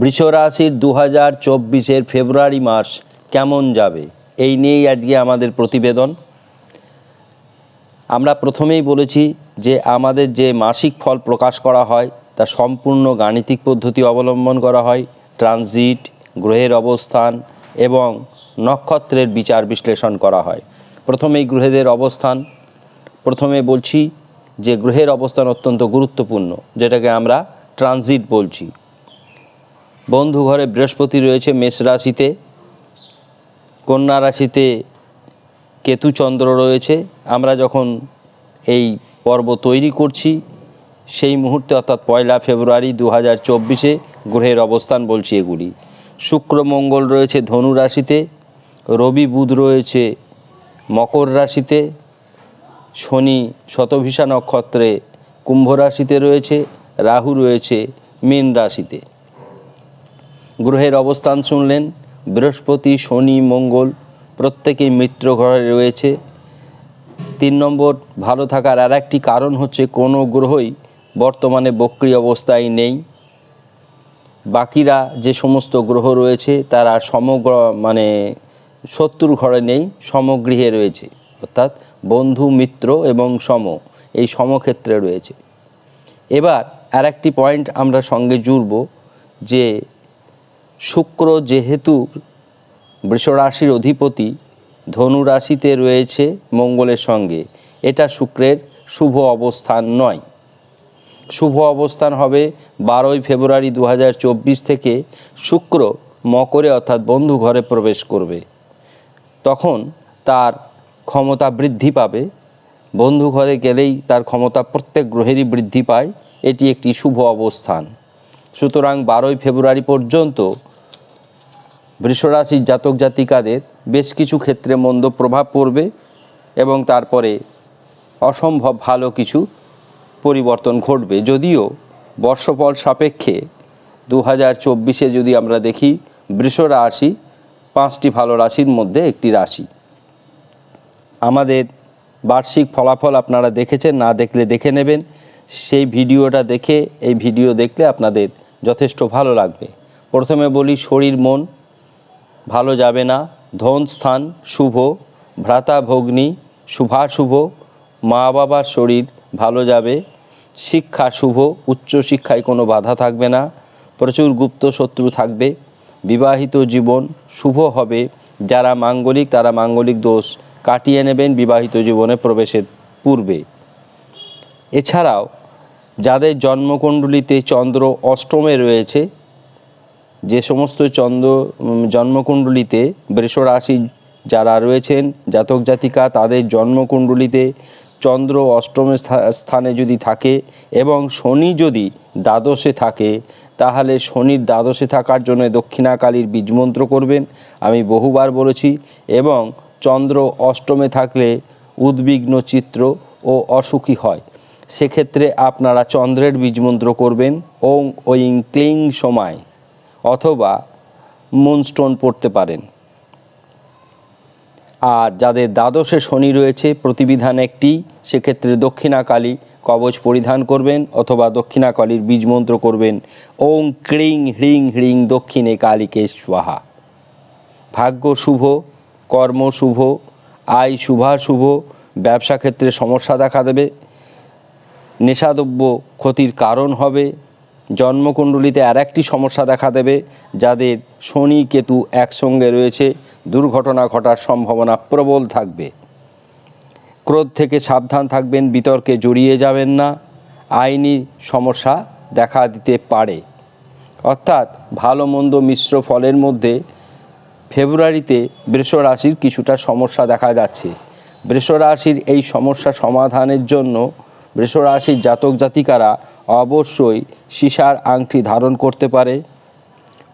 বৃষ রাশির দু হাজার চব্বিশের ফেব্রুয়ারি মাস কেমন যাবে? এই নিয়েই আজকে আমাদের প্রতিবেদন। আমরা প্রথমেই বলেছি যে আমাদের যে মাসিক ফল প্রকাশ করা হয়, তা সম্পূর্ণ গাণিতিক পদ্ধতি অবলম্বন করা হয়, ট্রানজিট, গ্রহের অবস্থান এবং নক্ষত্রের বিচার বিশ্লেষণ করা হয়। প্রথমেই গ্রহেদের অবস্থান। প্রথমে বলছি যে গ্রহের অবস্থান অত্যন্ত গুরুত্বপূর্ণ, যেটাকে আমরা ট্রানজিট বলছি। বন্ধু ঘরে বৃহস্পতি রয়েছে মেষ রাশিতে, কন্যা রাশিতে কেতুচন্দ্র রয়েছে। আমরা যখন এই পর্ব তৈরি করছি, সেই মুহূর্তে অর্থাৎ পয়লা ফেব্রুয়ারি দু হাজার চব্বিশে গ্রহের অবস্থান বলছি এগুলি। শুক্র, মঙ্গল রয়েছে ধনু রাশিতে, রবি, বুধ রয়েছে মকর রাশিতে, শনি শতভিষা নক্ষত্রে কুম্ভ রাশিতে রয়েছে, রাহু রয়েছে মীন রাশিতে। গ্রহের অবস্থান শুনলেন। বৃহস্পতি, শনি, মঙ্গল প্রত্যেকেই মিত্র ঘরে রয়েছে। তিন নম্বর, ভালো থাকার আর একটি কারণ হচ্ছে কোনো গ্রহই বর্তমানে বক্রি অবস্থায় নেই। বাকিরা যে সমস্ত গ্রহ রয়েছে তারা সমগ্র মানে শত্রুর ঘরে নেই, সমগৃহে রয়েছে। অর্থাৎ বন্ধু, মিত্র এবং সম এই সমক্ষেত্রে রয়েছে। এবার আর একটি পয়েন্ট আমরা সঙ্গে জুড়ব যে শুক্র যেহেতু বৃষরাশির অধিপতি, ধনু রাশিতে রয়েছে মঙ্গলের সঙ্গে। এটা শুক্রের শুভ অবস্থান নয়। শুভ অবস্থান হবে বারোই ফেব্রুয়ারি দু হাজার চব্বিশ থেকে শুক্র মকরে অর্থাৎ বন্ধু ঘরে প্রবেশ করবে। তখন তার ক্ষমতা বৃদ্ধি পাবে। বন্ধু ঘরে গেলেই তার ক্ষমতা প্রত্যেক গ্রহেরই বৃদ্ধি পায়। এটি একটি শুভ অবস্থান। সুতরাং বারোই ফেব্রুয়ারি পর্যন্ত বৃষরাশির জাতক জাতিকাদের বেশ কিছু ক্ষেত্রে মন্দ প্রভাব পড়বে এবং তারপরে অসম্ভব ভালো কিছু পরিবর্তন ঘটবে। যদিও বর্ষফল সাপেক্ষে দু হাজার চব্বিশে যদি আমরা দেখি বৃষ রাশি পাঁচটি ভালো রাশির মধ্যে একটি রাশি। আমাদের বার্ষিক ফলাফল আপনারা দেখেছেন, না দেখলে দেখে নেবেন। সেই ভিডিওটা দেখে, এই ভিডিও দেখলে আপনাদের যথেষ্ট ভালো লাগবে। প্রথমে বলি শরীর, মন। ভালো যাবে না। ধন, স্থান, শুভ। ভ্রাতা, ভগ্নী। শুভাশুভ মা বাবার শরীর ভালো যাবে। শিক্ষা শুভ। উচ্চ শিক্ষায় কোনো বাধা থাকবে না। প্রচুর গুপ্ত শত্রু থাকবে। বিবাহিত জীবন শুভ হবে। যারা মাঙ্গলিক, তারা মাঙ্গলিক দোষ কাটিয়ে নেবেন বিবাহিত জীবনে প্রবেশের পূর্বে। এছাড়াও যাদের জন্মকুণ্ডলিতে চন্দ্র অষ্টমে রয়েছে, যে সমস্ত চন্দ্র জন্মকুণ্ডলিতে বৃষ রাশি যারা রয়েছেন, জাতক জাতিকা, তাদের জন্মকুণ্ডলিতে চন্দ্র অষ্টম স্থা- স্থানে যদি থাকে এবং শনি যদি দ্বাদশে থাকে, তাহলে শনির দ্বাদশে থাকার জন্য দক্ষিণাকালীর বীজমন্ত্র করবেন, আমি বহুবার বলেছি, এবং চন্দ্র অষ্টমে থাকলে উদ্বিগ্ন চিত্র ও অসুখী হয়। সেক্ষেত্রে আপনারা চন্দ্রের বীজমন্ত্র করবেন, ওং ওইং ক্লিং সময়, অথবা মুনস্টোন পড়তে পারেন। আর যাদের দ্বাদশে শনি রয়েছে, প্রতিবিধান একটি, সেক্ষেত্রে দক্ষিণাকালী কবচ পরিধান করবেন, অথবা দক্ষিণাকালীর বীজমন্ত্র করবেন, ওং ক্রিং হ্রিং হ্রিং দক্ষিণে কালীকে স্বাহা। ভাগ্য শুভ, কর্ম শুভ, আয় শুভাশুভ ব্যবসা ক্ষেত্রে সমস্যা দেখা দেবে নেশাদ্রব্য ক্ষতির কারণ হবে। জন্মকুণ্ডলিতে আর একটি সমস্যা দেখা দেবে, যাদের শনি কেতু একসঙ্গে রয়েছে। দুর্ঘটনা ঘটার সম্ভাবনা প্রবল থাকবে। ক্রোধ থেকে সাবধান থাকবেন, বিতর্কে জড়িয়ে যাবেন না। আইনি সমস্যা দেখা দিতে পারে। অর্থাৎ ভালো মন্দ মিশ্র ফলের মধ্যে ফেব্রুয়ারিতে বৃষ রাশির কিছুটা সমস্যা দেখা যাচ্ছে। বৃষ রাশির এই সমস্যা সমাধানের জন্য বৃষ রাশির জাতক জাতিকারা অবশ্যই সীসার আংটি ধারণ করতে পারে,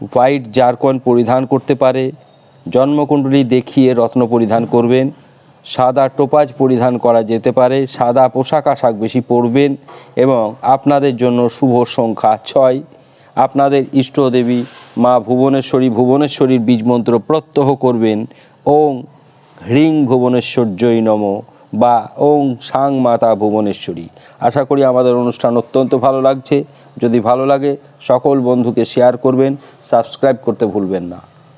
হোয়াইট জারকন পরিধান করতে পারে, জন্মকুণ্ডলী দেখিয়ে রত্ন পরিধান করবেন, সাদা টোপাজ পরিধান করা যেতে পারে, সাদা পোশাক আশাক বেশি পরবেন এবং আপনাদের জন্য শুভ সংখ্যা ছয়। আপনাদের ইষ্টদেবী মা ভুবনেশ্বরী ভুবনেশ্বরীর বীজমন্ত্র প্রত্যহ করবেন। ওং হ্রিং ভুবনেশ্বর্যই নম। বা ওং সাং মাতা ভুবনেশ্বরী। আশা করি আমাদের অনুষ্ঠান অত্যন্ত ভালো লাগছে। যদি ভালো লাগে, সকল বন্ধুকে শেয়ার করবেন সাবস্ক্রাইব করতে ভুলবেন না।